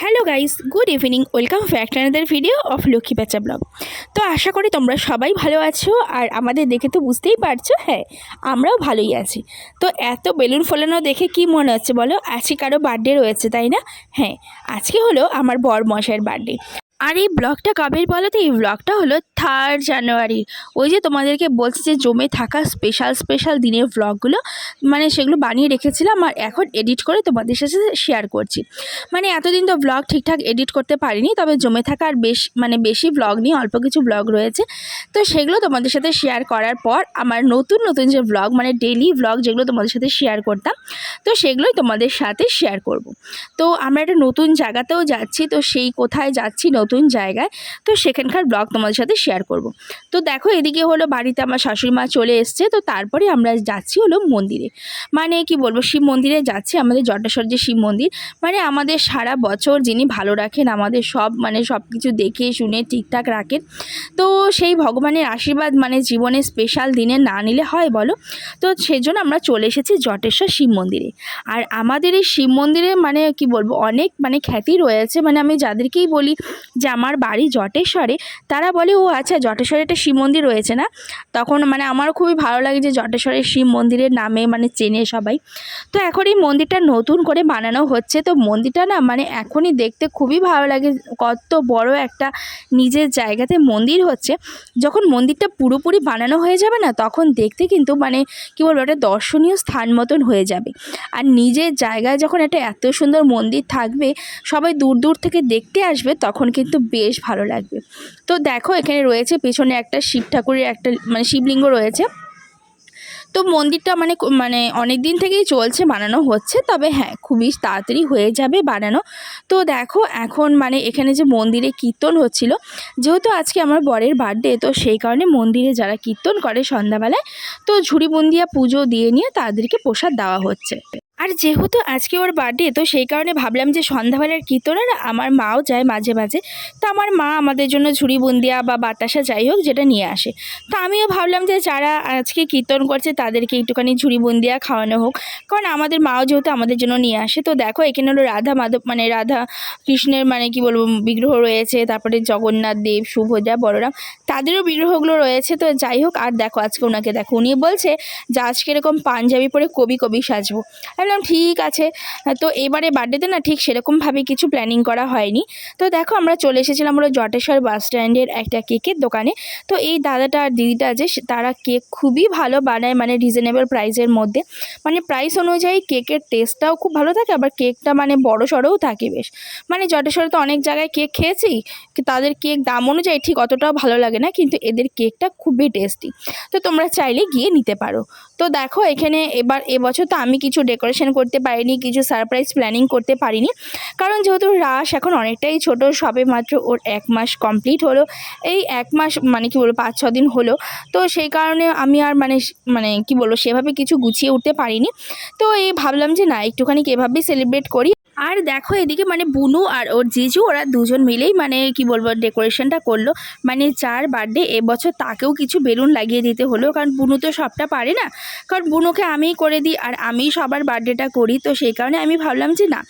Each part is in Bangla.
Hello guys, good evening, welcome back to another video of Lakshmi Pencha blog. তো আশা করি তোমরা সবাই ভালো আছো, আর আমাদের দেখে তো বুঝতেই পারছ হ্যাঁ আমরাও ভালোই আছি। তো এত বেলুন ফোলানো দেখে কি মনে হচ্ছে বলো? আজকে কারও বার্থডে রয়েছে, তাই না? হ্যাঁ আজকে হলো আমার বর মশাইয়ের বার্থডে আর এই ব্লগটা কবে বলো তো? এই ব্লগটা হলো থার্ড জানুয়ারি ওই যে তোমাদেরকে বলছি যে জমে থাকা স্পেশাল স্পেশাল দিনের ব্লগগুলো মানে সেগুলো বানিয়ে রেখেছিলাম আর এখন এডিট করে তোমাদের সাথে শেয়ার করছি। মানে এতদিন তো ব্লগ ঠিকঠাক এডিট করতে পারিনি, তবে জমে থাকা আর বেশ মানে বেশি ব্লগ নিয়ে অল্প কিছু ব্লগ রয়েছে। তো সেগুলো তোমাদের সাথে শেয়ার করার পর আমার নতুন নতুন যে ব্লগ মানে ডেলি ব্লগ যেগুলো তোমাদের সাথে শেয়ার করতাম, তো সেগুলোই তোমাদের সাথে শেয়ার করব। তো আমরা একটা নতুন জায়গাতেও যাচ্ছি, তো সেই কোথায় যাচ্ছি নতুন জায়গায়, তো সেখানকার ব্লগ তোমাদের সাথে শেয়ার করব। তো দেখো এদিকে হলো বাড়িতে আমার শাশুড়ি মা চলে এসছে, তো তারপরে আমরা যাচ্ছি হলো মন্দিরে। মানে কি বলব, শিব মন্দিরে যাচ্ছি, আমাদের জটেশ্বর যে শিব মন্দির মানে আমাদের সারা বছর যিনি ভালো রাখেন, আমাদের সব মানে সব কিছু দেখে শুনে ঠিকঠাক রাখেন। তো সেই ভগবানের আশীর্বাদ মানে জীবনে স্পেশাল দিনে না নিলে হয় বলো? তো সেজন্য আমরা চলে এসেছি জটেশ্বর শিব মন্দিরে। আর আমাদের এই শিব মন্দিরে মানে কি বলব, অনেক মানে খ্যাতি রয়েছে। মানে আমি যাদেরকেই বলি যে আমার বাড়ি জটেশ্বরে, তারা বলে, ও আচ্ছা জটেশ্বরে একটা শিব মন্দির রয়েছে না? তখন মানে আমারও খুবই ভালো লাগে যে জটেশ্বরের শিব মন্দিরের নামে মানে চেনে সবাই। তো এখন এই মন্দিরটা নতুন করে বানানো হচ্ছে। তো মন্দিরটা না মানে এখনই দেখতে খুবই ভালো লাগে। কত বড় একটা নিজের জায়গাতে মন্দির হচ্ছে। যখন মন্দিরটা পুরোপুরি বানানো হয়ে যাবে না, তখন দেখতে কিন্তু মানে কী বলব একটা দর্শনীয় স্থান মতন হয়ে যাবে। আর নিজের জায়গায় যখন একটা এত সুন্দর মন্দির থাকবে, সবাই দূর দূর থেকে দেখতে আসবে, তখন কিন্তু বেশ ভালো লাগবে। তো দেখো এখানে রয়েছে, পেছনে একটা শিব ঠাকুরের একটা মানে শিবলিঙ্গ রয়েছে। তো মন্দিরটা মানে মানে অনেক দিন থেকেই চলছে, বানানো হচ্ছে, তবে হ্যাঁ খুবই তাড়াতাড়ি হয়ে যাবে বানানো। তো দেখো, এখন মানে এখানে যে মন্দিরে কীর্তন হচ্ছিল, যেহেতু আজকে আমার বরের বার্থডে, তো সেই কারণে মন্দিরে যারা কীর্তন করে সন্ধ্যাবেলায়, তো ঝুড়িবন্দিয়া পুজো দিয়ে নিয়ে তাদেরকে প্রসাদ দেওয়া হচ্ছে। আর যেহেতু আজকে ওর বার্থডে তো সেই কারণে ভাবলাম যে সন্ধ্যাবেলার কীর্তনে না আমার মাও যায় মাঝে মাঝে। তো আমার মা আমাদের জন্য ঝুড়ি বুন্দিয়া বা বাতাসা যাই হোক যেটা নিয়ে আসে। তো আমিও ভাবলাম যে যারা আজকে কীর্তন করছে তাদেরকে একটুখানি ঝুড়ি বুন্দিয়া খাওয়ানো হোক। কারণ আমাদের মাও যেহেতু আমাদের জন্য নিয়ে আসে, তো দেখো এখানে হলো রাধা মাধব মানে রাধা কৃষ্ণের মানে কি বলব, বিগ্রহ রয়েছে, তারপরে জগন্নাথ দেব, সুভদ্রা, বলরাম, তাদেরও বিগ্রহগুলো রয়েছে। তো যাই হোক, আর দেখো আজকে ওনাকে দেখো, উনি বলছে যে আজকে এরকম পাঞ্জাবি পরে কবি কবি সাজবো। আমি বললাম ঠিক আছে। তো এবারে বার্থডেতে না ঠিক সেরকমভাবে কিছু প্ল্যানিং করা হয়নি। তো দেখো আমরা চলে এসেছিলাম হলো জটেশ্বর বাস স্ট্যান্ডের একটা কেকের দোকানে। তো এই দাদাটা আর দিদিটা যে তারা কেক খুবই ভালো বানায় মানে রিজনেবল প্রাইসের মধ্যে। মানে প্রাইস অনুযায়ী কেকের টেস্টটাও খুব ভালো থাকে, আবার কেকটা মানে বড় সড়োও থাকে বেশ। মানে জটেশ্বরে তো অনেক জায়গায় কেক খেয়েছি তাদের কেক দাম অনুযায়ী ঠিক অতটাও ভালো লাগে না, কিন্তু এদের কেকটা খুবই টেস্টি তো তোমরা চাইলে গিয়ে নিতে পারো। তো দেখো এখানে এবার এবছর তো আমি কিছু ডেকোরেশন করতে পারিনি, কিছু সারপ্রাইজ প্ল্যানিং করতে পারিনি। কারণ যেহেতু রাস এখন অনেকটাই ছোট, সবে মাত্র ওর এক মাস কমপ্লিট হলো। এই এক মাস মানে কি বলব, পাঁচ, ছ দিন হলো। তো সেই কারণে আমি আর মানে মানে কি বলব, সেভাবে কিছু গুছিয়ে উঠতে পারিনি। তো এই ভাবলাম যে না, একটুখানি কীভাবেই সেলিব্রেট করি। আর দেখো এদিকে মানে বুনু আর ওর জিজু, ওরা দুজন মিলেই মানে কি বলব ডেকোরেশনটা করল। মানে যার বার্থডে এবছর তাকেও কিছু বেলুন লাগিয়ে দিতে হলো, কারণ বুনু তো সবটা পারে না। কারণ বুনুকে আমিই করে দিই আর আমিই সবার বার্থডেটা করি, তো সেই কারণে আমি ভাবলাম যে না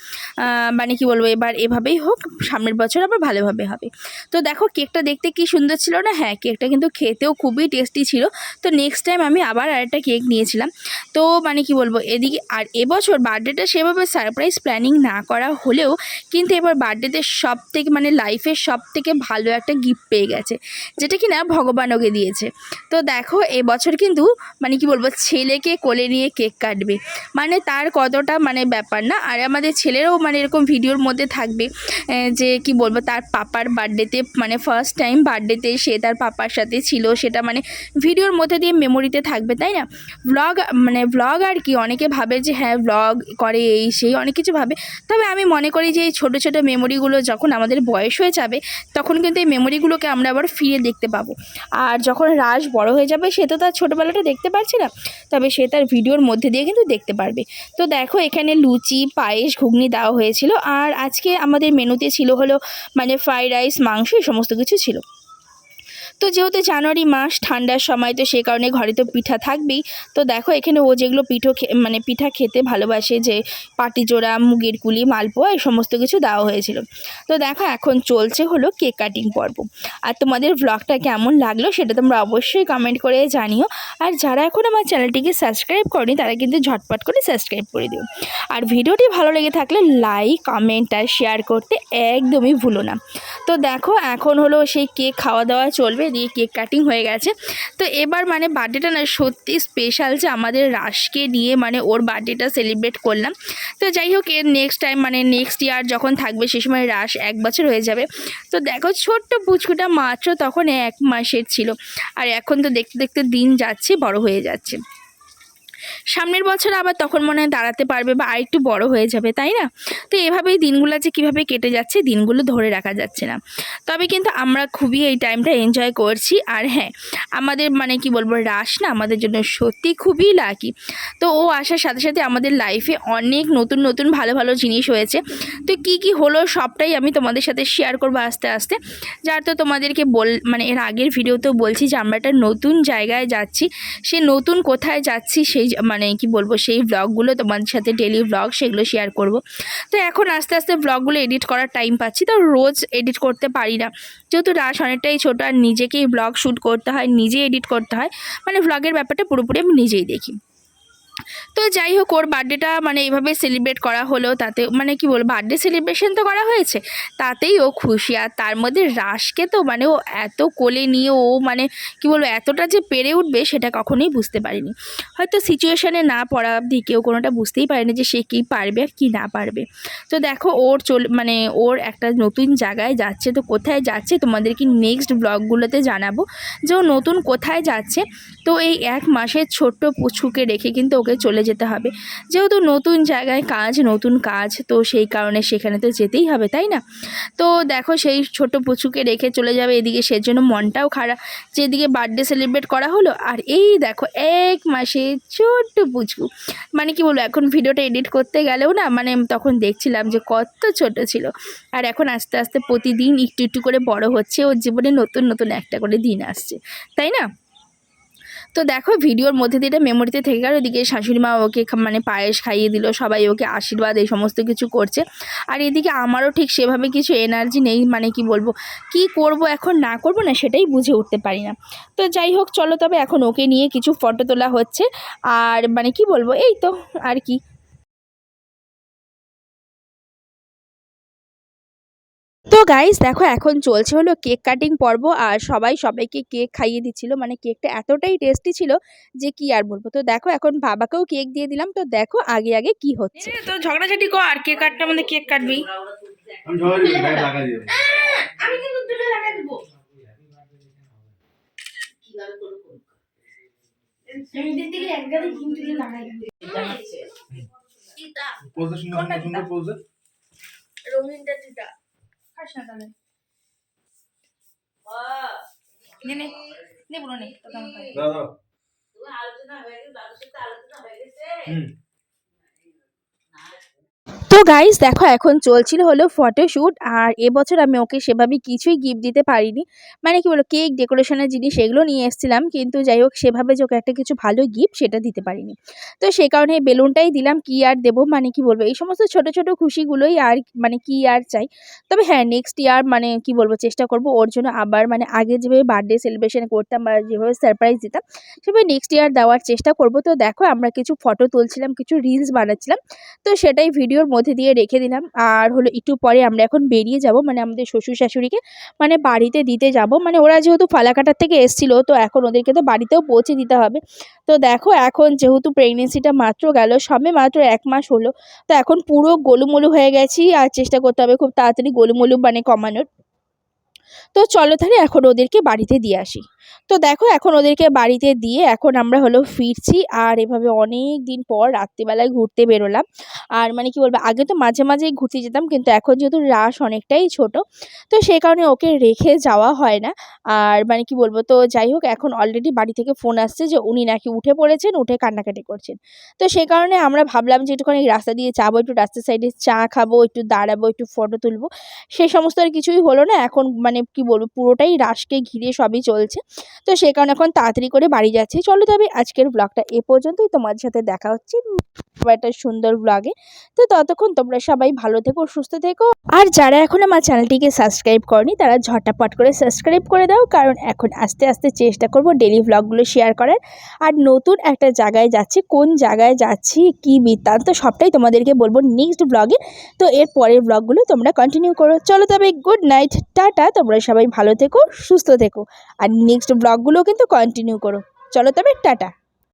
মানে কি বলব, এবার এভাবেই হোক, সামনের বছর আবার ভালোভাবে হবে। তো দেখো কেকটা দেখতে কি সুন্দর ছিল না? হ্যাঁ কেকটা কিন্তু খেতেও খুবই টেস্টি ছিল। তো নেক্সট টাইম আমি আবার আরেকটা কেক নিয়েছিলাম। তো মানে কি বলব, এদিকে আর এবছর বার্থডেটা সেভাবে সারপ্রাইজ প্ল্যানিং না করা হলেও কিন্তু এবার বার্থডেতে সব থেকে মানে লাইফের সব থেকে ভালো একটা গিফট পেয়ে গেছে। যেটা কি না ভগবান ওকে দিয়েছে। তো দেখো, এবছর কিন্তু মানে কি বলব, ছেলেকে কোলে নিয়ে কেক কাটবে। মানে তার কতটা মানে ব্যাপার না? আর আমাদের ছেলেরও মানে এরকম ভিডিওর মধ্যে থাকবে যে কি বলব, তার পাপার বার্থডেতে মানে ফার্স্ট টাইম বার্থডেতে সে তার পাপার সাথে ছিল। সেটা মানে ভিডিওর মধ্যে দিয়ে মেমোরিতে থাকবে, তাই না? ব্লগ মানে ব্লগ আর কি, অনেকে ভাবে যে হ্যাঁ ব্লগ করে এই, সেই, অনেক কিছু ভাবে। তবে আমি মনে করি যে এই ছোটো ছোটো মেমোরিগুলো যখন আমাদের বয়স হয়ে যাবে, তখন কিন্তু এই মেমোরিগুলোকে আমরা আবার ফিরে দেখতে পাবো। আর যখন রাস বড় হয়ে যাবে, সে তো তার ছোটোবেলাটা দেখতে পারছে না, তবে সে তার ভিডিওর মধ্যে দিয়ে কিন্তু দেখতে পারবে। তো দেখো, এখানে লুচি, পায়েস, ঘুগনি দেওয়া হয়েছিল, আর আজকে আমাদের মেনুতে ছিল হলো মানে ফ্রাইড রাইস, মাংস, এই সমস্ত কিছু ছিল। তো যেহেতু জানুয়ারি মাস, ঠান্ডার সময়, তো সেই কারণে ঘরে তো পিঠা থাকবেই। তো দেখো, এখানে ও যেগুলো পিঠো মানে পিঠা খেতে ভালোবাসে, যে পাটিজোড়া মুগের কুলি, মালপোয়া, এই সমস্ত কিছু দেওয়া হয়েছিল। তো দেখো, এখন চলছে হলো কেক কাটিং পর্ব। আর তোমাদের ব্লগটা কেমন লাগল সেটা তোমরা অবশ্যই কমেন্ট করে জানিও। আর যারা এখন আমার চ্যানেলটিকে সাবস্ক্রাইব করেনি, তারা কিন্তু ঝটপট করে সাবস্ক্রাইব করে দিও। আর ভিডিওটি ভালো লেগে থাকলে লাইক কমেন্ট আর শেয়ার করতে একদমই ভুলো না। তো দেখো, এখন হলো সেই কেক খাওয়া দাওয়া চলবে। দিয়ে কেক কাটিং হয়ে গেছে। তো এবার মানে বার্থডেটা না সত্যি স্পেশাল যে আমাদের রাশকে নিয়ে মানে ওর বার্থডেটা সেলিব্রেট করলাম। তো যাই হোক, এর নেক্সট টাইম মানে নেক্সট ইয়ার যখন থাকবে সে সময় রাশ এক বছর হয়ে যাবে। তো দেখো ছোট্ট পুচকুটা মাত্র তখন এক মাসের ছিল। আর এখন তো দেখতে দেখতে দিন যাচ্ছে, বড় হয়ে যাচ্ছে। সামনের বছর আবার তখন মনে হয় দাঁড়াতে পারবে বা আরেকটু বড় হয়ে যাবে, তাই না? তো এভাবেই দিনগুলো যে কীভাবে কেটে যাচ্ছে দিনগুলো ধরে রাখা যাচ্ছে না। তবে কিন্তু আমরা খুবই এই টাইমটা এনজয় করছি আর হ্যাঁ আমাদের মানে কি বলব রাস না আমাদের জন্য সত্যি খুবই লাকি তো ও আসার সাথে সাথে আমাদের লাইফে অনেক নতুন নতুন ভালো ভালো জিনিস হয়েছে। তো কি কি হলো সবটাই আমি তোমাদের সাথে শেয়ার করব আস্তে আস্তে। যার তো তোমাদেরকে বল মানে এর আগের ভিডিওতেও বলছি যে আমরা একটা নতুন জায়গায় যাচ্ছি, সে নতুন কোথায় যাচ্ছি সেই মানে কি বলব, সেই ব্লগগুলো তোমাদের সাথে ডেলি ব্লগ সেগুলো শেয়ার করব। তো এখন আস্তে আস্তে ব্লগগুলো এডিট করার টাইম পাচ্ছি, তো রোজ এডিট করতে পারি না। যেহেতু রাস অনেকটাই ছোটো, আর নিজেকেই ব্লগ শ্যুট করতে হয়, নিজেই এডিট করতে হয় মানে ব্লগের ব্যাপারটা পুরোপুরি আমি নিজেই দেখি। তো যাই হোক, ওর বার্থডেটা মানে এইভাবে সেলিব্রেট করা হলো, তাতে মানে কি বলব, বার্থডে সেলিব্রেশন তো করা হয়েছে, তাতেই ও খুশি। আর তার মধ্যে রাসকে তো মানে ও এত কোলে নিয়ে ও মানে কি বলব, এতটা যে পেরে উঠবে সেটা কখনোই বুঝতে পারিনি। হয়তো সিচুয়েশানে না পড়া কেউ কোনোটা বুঝতেই পারেনি যে সে কী পারবে আর কী না পারবে। তো দেখো, ওর চল মানে ওর একটা নতুন জায়গায় যাচ্ছে, তো কোথায় যাচ্ছে তোমাদেরকে নেক্সট ব্লগগুলোতে জানাব। যে ও নতুন কোথায় যাচ্ছে, তো এই এক মাসের ছোট্ট পুচুকে রেখে কিন্তু ওকে চলে যেতে হবে। যেহেতু নতুন জায়গায় কাজ, নতুন কাজ, তো সেই কারণে সেখানে তো যেতেই হবে, তাই না? তো দেখো সেই ছোট পুচুকে রেখে চলে যাবে এদিকে সেজন্য মনটাও খারাপ। যেদিকে বার্থডে সেলিব্রেট করা হলো, আর এই দেখো এক মাসে ছোট্ট পুচকু। মানে কি বলব, এখন ভিডিওটা এডিট করতে গেলেও না মানে তখন দেখছিলাম যে কত ছোট ছিল। আর এখন আস্তে আস্তে প্রতিদিন একটু একটু করে বড় হচ্ছে, ওর জীবনে নতুন নতুন একটা করে দিন আসছে, তাই না? তো দেখো, ভিডিওর মধ্যে দিয়ে এটা মেমোরিতে থেকে গেল। ওদিকে শাশুড়ি মা ওকে মানে পায়েস খাইয়ে দিল, সবাই ওকে আশীর্বাদ, এই সমস্ত কিছু করছে। আর এদিকে আমারও ঠিক সেভাবে কিছু এনার্জি নেই মানে কি বলব, কি করব এখন, না করব না সেটাই বুঝে উঠতে পারি না। তো যাই হোক, চলো তবে এখন ওকে নিয়ে কিছু ফটো তোলা হচ্ছে। আর মানে কি বলব, এই তো, আর কি। তো গাইস দেখো এখন চলছে হলো কেক কাটিং পর্ব আর সবাই সবাইকে কেক খাইয়ে দিচ্ছিল। মানে কেকটা এতটাই টেস্টি ছিল যে কি আর বলব? তো দেখো এখন বাবাকেও কেক দিয়ে দিলাম। তো দেখো আগে আগে কি হচ্ছে। তো ঝগড়াঝাটি কর আর কেক কাটটা মানে কেক কাটবি। আমি কিন্তু দুটো লাগাই দেবো। রঙিনটা দুটা খাস না নে নে নে বলো নে তোকে আমি খাই দাও দাও। হুম। তো গাইস দেখো এখন চলছিল হলো ফটোশ্যুট আর এবছর আমি ওকে সেভাবে কিছুই গিফট দিতে পারিনি। মানে কি বলো কেক ডেকোরেশনের জিনিস এগুলো নিয়ে এসেছিলাম, কিন্তু যাই হোক সেভাবে যে ওকে একটা কিছু ভালো গিফট সেটা দিতে পারিনি। তো সে কারণে বেলুনটাই দিলাম, কি আর দেবো মানে কি বলব, এই সমস্ত ছোট ছোট খুশিগুলোই আর মানে কি আর চাই। তবে হ্যাঁ নেক্সট ইয়ার মানে কি বলব, চেষ্টা করব ওর জন্য আবার মানে আগে যেভাবে বার্থডে সেলিব্রেশন করতাম বা যেভাবে সারপ্রাইজ দিতাম, সেভাবে নেক্সট ইয়ার দেওয়ার চেষ্টা করব। তো দেখো আমরা কিছু ফটো তুলছিলাম, কিছু রিলস বানাচ্ছিলাম, তো সেটাই ভিডিওর মধ্যে দিয়ে রেখে দিলাম। আর হলো একটু পরে আমরা এখন বেরিয়ে যাব মানে আমাদের শ্বশুর শাশুড়িকে মানে বাড়িতে দিতে যাব। মানে ওরা যেহেতু ফালাকাটার থেকে এসছিল, তো এখন ওদেরকে তো বাড়িতেও পৌঁছে দিতে হবে। তো দেখো এখন যেহেতু প্রেগনেন্সিটা মাত্র গেল, সবে মাত্র এক মাস হলো, তো এখন পুরো গোলুমোলু হয়ে গেছি। আর চেষ্টা করতে হবে খুব তাড়াতাড়ি গোলুমলু মানে কমানোর। তো চলো তাহলে এখন ওদেরকে বাড়িতে দিয়ে আসি। তো দেখো এখন ওদেরকে বাড়িতে দিয়ে এখন আমরা হলো ফিরছি আর এভাবে অনেক দিন পর রাত্রিবেলায় ঘুরতে বেরোলাম। আর মানে কি বলব, আগে তো মাঝে মাঝেই ঘুরতে যেতাম কিন্তু এখন যেহেতু রাস অনেকটাই ছোট, তো সেই কারণে ওকে রেখে যাওয়া হয় না। আর মানে কি বলব, তো যাই হোক এখন অলরেডি বাড়ি থেকে ফোন আসছে যে উনি নাকি উঠে পড়েছেন, উঠে কান্নাকাটি করছেন। তো সেই কারণে আমরা ভাবলাম যে একটুখানি রাস্তা দিয়ে যাব, একটু রাস্তার সাইডে চা খাব, একটু দাঁড়াবো, একটু ফটো তুলবো। সেই সমস্ত আর কিছুই হলো না, এখন মানে মানে কি বলব, পুরোটাই রাসকে ঘিরে সবই চলছে। তো সে কারণে এখন তাড়াতাড়ি করে বাড়ি যাচ্ছি। চলো তবে আজকের ব্লগটা এ পর্যন্তই। তোমাদের সাথে দেখা হচ্ছে একটা সুন্দর ব্লগে। তো ততক্ষণ তোমরা সবাই ভালো থেকো, সুস্থ থেকো। আর যারা এখন আমার চ্যানেলটিকে সাবস্ক্রাইব করনি, তারা ঝটাপট করে সাবস্ক্রাইব করে দাও। কারণ এখন আস্তে আস্তে চেষ্টা করব ডেলি ব্লগগুলো শেয়ার করার। আর নতুন একটা জায়গায় যাচ্ছি, কোন জায়গায় যাচ্ছি, কি বৃত্তান্ত, সবটাই তোমাদেরকে বলব নেক্সট ব্লগে। তো এর পরের ব্লগগুলো তোমরা কন্টিনিউ করো। চলো তবে গুড নাইট টাটা। তোমরা সবাই ভালো থেকো, সুস্থ থেকো। আর নেক্সট ব্লগগুলো কিন্তু কন্টিনিউ করো। চলো তবে, টাটা।